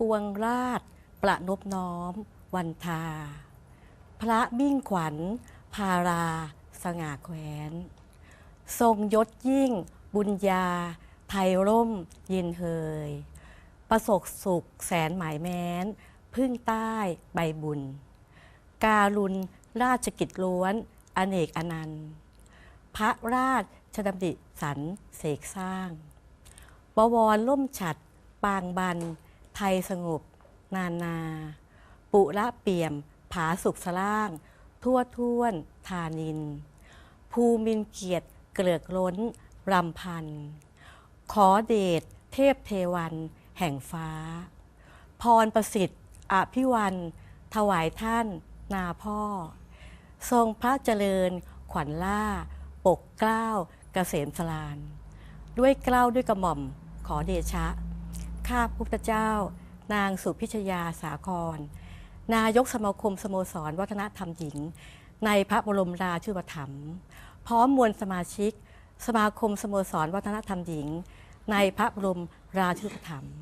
ปวงราช ประนบน้อม วันทา พระมิ่งขวัญ พารา สง่าแคว้น ทรงยศยิ่ง บุญญา ไทยร่มยินเฮย ประสบสุขแสนหมายแม้น พึ่งใต้ใบบุญ การุณราชกิจล้วน อเนกอนันต์ พระราชชดำริสรรเสกสร้างบวรล่มฉัด ปางบัน ไทยสงบ นานา ปุระเปี่ยม ผาสุขสล่าง ทั่วท้วน ทานิน ภูมินเกียรติ เกลือกล้น รำพัน ขอเดช เทพเทวัน แห่งฟ้า พรประสิทธิ์ อภิวัน ถวายท่าน นาพ่อ ทรงพระเจริญ ขวัญล่า ปกเกล้า เกษมสลาน ด้วยเกล้าด้วยกระหม่อม ขอเดชะ ข้าพุทธเจ้า นางสุพิชยาสาคร นายกสมาคมสโมสร วัฒนธรรมหญิง ในพระบรมราชูปถัมภ์พร้อมมวลสมาชิก สมาคมสโมสร วัฒนธรรมหญิง ในพระบรมราชูปถัมภ์